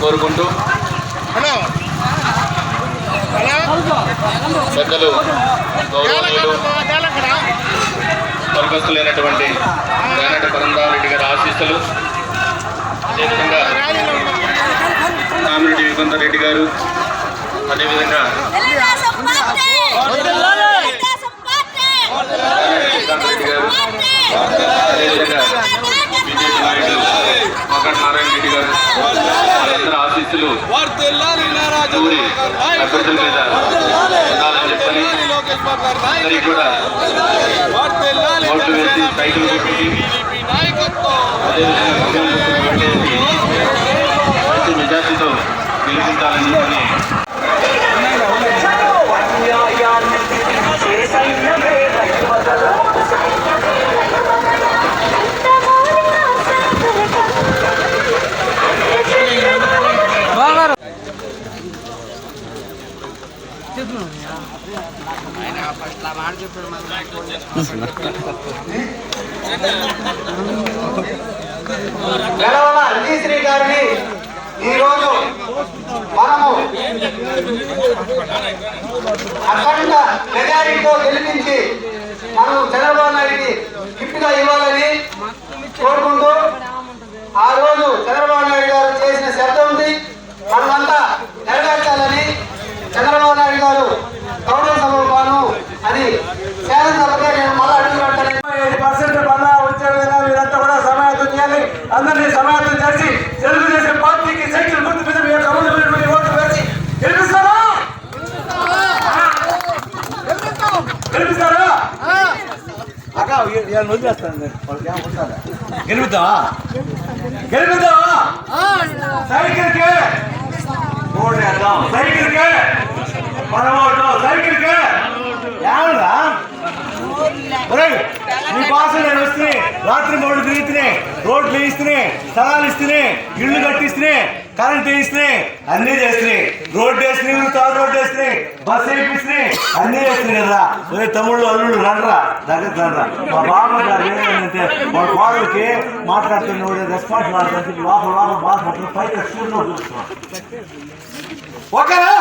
కోరుకుంటూ పెద్దలు గౌరవనీయులు లేనటువంటి వేనట పరంధారెడ్డి గారి ఆశీస్సులు. అదేవిధంగా కామిరెడ్డి యుగంధర్ రెడ్డి గారు. అదేవిధంగా వాళ్ళందరూ ఆశీస్సులు వర్తిల్లాలి నారాజు ఊరి అభ్యర్థుల మీద ఉండాలని చెప్పని అందరికీ కూడా వర్తిల్లాలి ఓట్లు వేసి సైకిల్ కొట్టి టీడీపీ నాయకత్వం అదేవిధంగా గమ్యం గుర్తుకు ఓటేసి మంచి మెజార్టీతో గెలిపించాలని చెప్పని శ్రీ గారిని ఈరోజు మనము అఖండ మెజారిటీతో గెలిపించి మనం చంద్రబాబు నాయుడికి గిఫ్ట్గా ఇవ్వాలని కోరుకుంటూ ఆ రోజు చంద్రబాబు అక్క వీళ్ళని వదిలేస్తాను వాళ్ళకి ఏమంటారా గెలుపుతావా గెలుపుతావా సైకిల్ కే ఓటు వేద్దాం సైకిల్ కే మన ఓటు సైకిల్ కే ఏమన్నా ఒరేయ్, నీ కోసం నేను వస్తే రాత్రి మూడు తిరుగుతునే రోడ్లు వేయిస్తునే స్థలాలు ఇస్తునే ఇల్లు కట్టిస్తునే కరెంట్ వేయిస్తునే అన్నీ చేసినాయి. రోడ్డు వేసినాయి తారు రోడ్డు వేసినాయి బస్సు వేయించినాయి అన్నీ చేస్తున్నాయి కదా. ఒరే తమ్ముళ్ళు అల్లుళ్ళు రండ్రా దగ్గర రండ్రా. మా బాబు గారు ఏంటంటే మా కోడలకి మాట్లాడుతున్న రెస్పాన్స్ మాట్లాడుతుంది లోపల లోపల బాధపడుతుంది పైకి స్కూల్లో చూస్తున్నాం ఓకేనా?